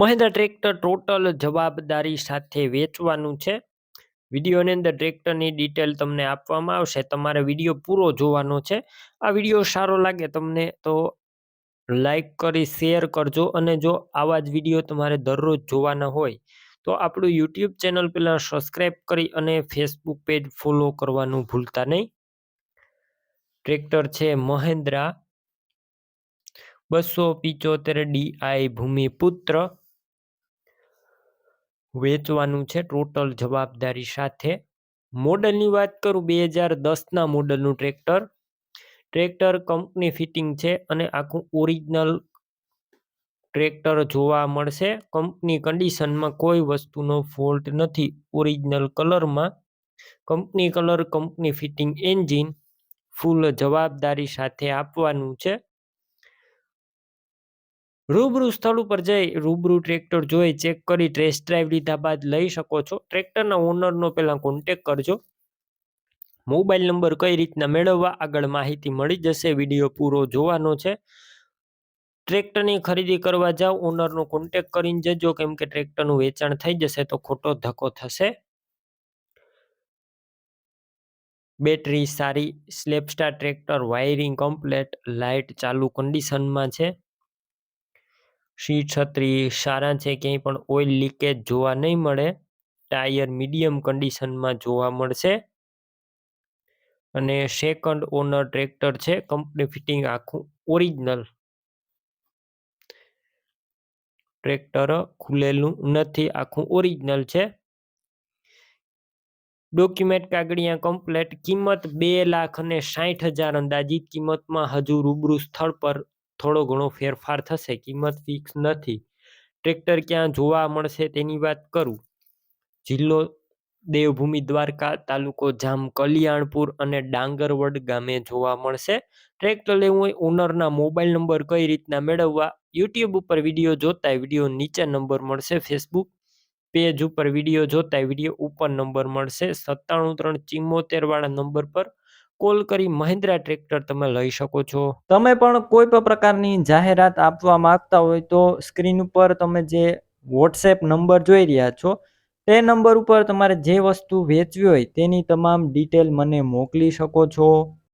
Mahindra tractor total જવાબદારી સાથે વેચવાનું છે. વિડીયોની અંદર ટ્રેક્ટરની ડિટેલ તમને આપવામાં આવશે. તમારે વીડિયો પૂરો જોવાનો છે. આ વીડિયો સારો લાગે તમને તો લાઈક કરી, શેર કરજો અને જો આવા જ વીડિયો તમારે દરરોજ જોવાના હોય તો આપણું યુટ્યુબ ચેનલ પહેલાં સબસ્ક્રાઈબ કરી અને ફેસબુક પેજ ફોલો કરવાનું ભૂલતા નહીં. ટ્રેક્ટર છે મહેન્દ્રા બસો પિચોતેર ડીઆઈ ભૂમિપુત્ર. વેચવાનું છે ટોટલ જવાબદારી સાથે. મોડલની વાત કરું બે હજાર દસના મોડલનું ટ્રેક્ટર. ટ્રેક્ટર કંપની ફિટિંગ છે અને આખું ઓરિજિનલ ટ્રેક્ટર જોવા મળશે. કંપની કન્ડિશનમાં કોઈ વસ્તુનો ફોલ્ટ નથી ઓરિજિનલ કલરમાં. Company colour, company fitting engine full જવાબદારી સાથે આપવાનું છે. રૂબરૂ સ્થળ ઉપર જઈ રૂબરૂ ટ્રેક્ટર જોઈ ચેક કરી ટેસ્ટ ડ્રાઈવ લીધા બાદ લઈ શકો છો. ટ્રેક્ટરના ઓનરનો પહેલાં કોન્ટેક કરજો. મોબાઈલ નંબર કઈ રીતના મેળવવા આગળ માહિતી મળી જશે. વીડિયો પૂરો જોવાનો છે. ટ્રેક્ટરની ખરીદી કરવા જાઓ ઓનરનો કોન્ટેક કરીને જજો. કેમ કે ટ્રેક્ટરનું વેચાણ થઈ જશે તો ખોટો ધક્કો થશે. બેટરી સારી સ્લેપસ્ટાર ટ્રેક્ટર વાયરિંગ કમ્પ્લેટ લાઇટ ચાલુ કન્ડિશનમાં છે. સીટ છત્રી, સારા છે, ક્યાંય પણ ઓઇલ લીકેજ જોવા નહીં મળે. ટાયર મીડિયમ કન્ડિશનમાં જોવા મળશે. અને સેકન્ડ ઓનર ટ્રેક્ટર છે કંપની ફિટિંગ આખું ઓરિજિનલ ટ્રેક્ટર ખુલેલું નથી, આખું ઓરિજિનલ છે. ડોક્યુમેન્ટ કાગળિયા કમ્પ્લેટ કિંમત બે લાખ અને સાઠ હજાર અંદાજિત કિંમતમાં હજુ રૂબરૂ સ્થળ પર થોડો ઘણો ફેરફાર થશે, કિંમત ફિક્સ નથી. ટ્રેક્ટર ક્યાં જોવા મળશે તેની વાત કરું. જિલ્લો દેવભૂમિ દ્વારકા તાલુકો જામ કલ્યાણપુર અને ડાંગરવડ ગામે જોવા મળશે. ટ્રેક્ટર લેવું હોય ઓનરના મોબાઈલ નંબર કઈ રીતના મેળવવા, યુટ્યુબ ઉપર વીડિયો જોતા વીડિયો નીચે નંબર મળશે, ફેસબુક પેજ ઉપર વીડિયો જોતા વીડિયો ઉપર નંબર મળશે, સત્તાણું ત્રણ ચિમ્મોતેર વાળા નંબર પર કોલ કરી મહિન્દ્રા ટ્રેક્ટર તમે લઈ શકો છો. તમે પણ કોઈ પણ પ્રકારની જાહેરાત આપવા માંગતા હોય તો સ્ક્રીન ઉપર તમે જે વોટ્સએપ નંબર જોઈ રહ્યા છો, તે નંબર ઉપર તમારે જે વસ્તુ વેચવી હોય તેની તમામ ડિટેલ મને મોકલી શકો છો.